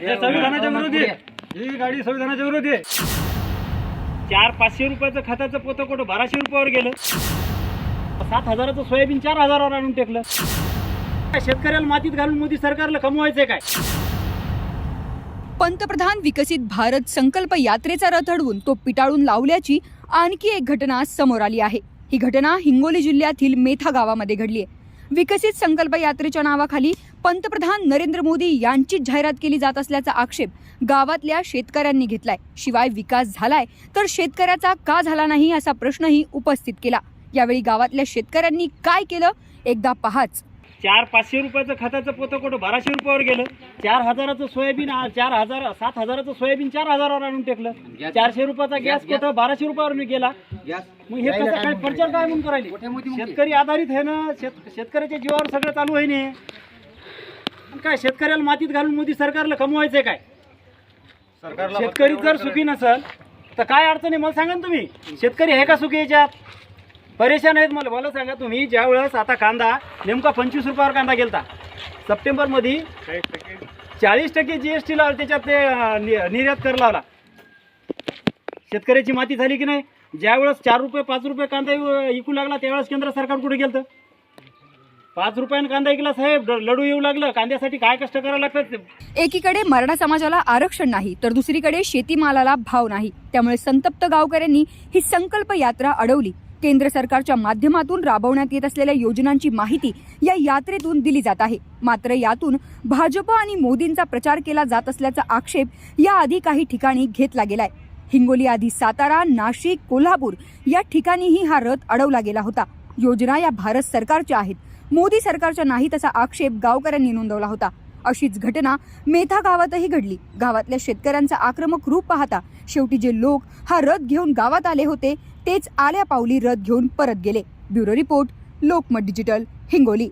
संविधानाच्या विरोधी आहे. ही गाडी संविधानाच्या विरोधी आहे. चार पाचशे रुपयाचं खताचं पोतं कुठं? बाराशे रुपयावर गेलं. सात हजाराचं सोयाबीन चार हजारावर आणून टेकलं. काय शेतकऱ्याला मातीत घालून मोदी सरकारला कमवायचंय काय? पंतप्रधान विकसित भारत संकल्प यात्रेचा रथ अडवून तो पिटाळून लावल्याची आणखी एक घटना समोर आली आहे. ही घटना हिंगोली जिल्ह्यातील मेथा गावामध्ये घडली आहे. विकसित संकल्प यात्रेच्या नावाखाली पंतप्रधान नरेंद्र मोदी यांचीच जाहिरात केली जात असल्याचा आक्षेप गावातल्या शेतकऱ्यांनी घेतलाय. शिवाय विकास झालाय तर शेतकऱ्याचा का झाला नाही असा प्रश्नही उपस्थित केला. यावेळी गावातल्या शेतकऱ्यांनी काय केलं? एकदा पहाच. चार पाचशे रुपयाचं खताचं पोतं कुठं? बाराशे रुपयावर गेलं. चार हजाराचं सोयाबीन चार हजार सात हजाराचं सोयाबीन चार हजारावर आणून टेकलं. चारशे रुपयाचा गॅस कुठं? बाराशे रुपयावर गेला. मग हे कसं काय प्रचार काय म्हणून करायले? शेतकरी आधारित आहे ना शेत शेतकऱ्याच्या जीवावर सगळं चालू आहे ना. काय शेतकऱ्याला मातीत घालून मोदी सरकारला कमवायचंय काय? शेतकरी जर सुखी नसल तर काय अडचण आहे? मला सांगा ना तुम्ही. शेतकरी आहे का सुखी याच्यात? परेशान आहेत मला मला सांगा तुम्ही ज्या वेळेस आता कांदा नेमका पंचवीस रुपयावर कांदा गेलता. सप्टेंबरमध्ये चाळीस टक्के. जी एस टी लावला त्याच्यात ते निर्यात कर लावला. शेतकऱ्याची माती झाली की नाही? ज्यावेळेस चार रुपये पाच रुपये कांदा इकू लागला त्यावेळेस केंद्र सरकार कुठे गेलं पाच रुपयानं कांदा ऐकला साहेब ड- लडू येऊ लागलं. कांद्यासाठी काय कष्ट करावं लागतात एकीकडे मराठा समाजाला आरक्षण नाही तर दुसरीकडे शेतीमालाला भाव नाही. त्यामुळे संतप्त गावकऱ्यांनी ही संकल्प यात्रा अडवली. केंद्र सरकारच्या माध्यमातून राबवण्यात येत असलेल्या योजनांची माहिती या यात्रेतून दिली जात आहे. मात्र यातून भाजप आणि मोदींचा प्रचार केला जात असल्याचा आक्षेप याआधी काही ठिकाणी घेतला गेलाय. हिंगोली आधी सातारा नाशिक कोल्हापूर या ठिकाणीही हा रथ अडवला गेला होता. योजना या भारत सरकारच्या आहेत. मोदी सरकारच्या नाहीत असा आक्षेप गावकऱ्यांनी नोंदवला होता. अशीच घटना मेथा गावातही घडली. गावातल्या शेतकऱ्यांचा आक्रमक रूप पाहता शेवटी जे लोक हा रथ घेऊन गावात आले होते तेच आल्या पावली रथ घेऊन परत गेले. Bureau report Lokmat digital Hingoli.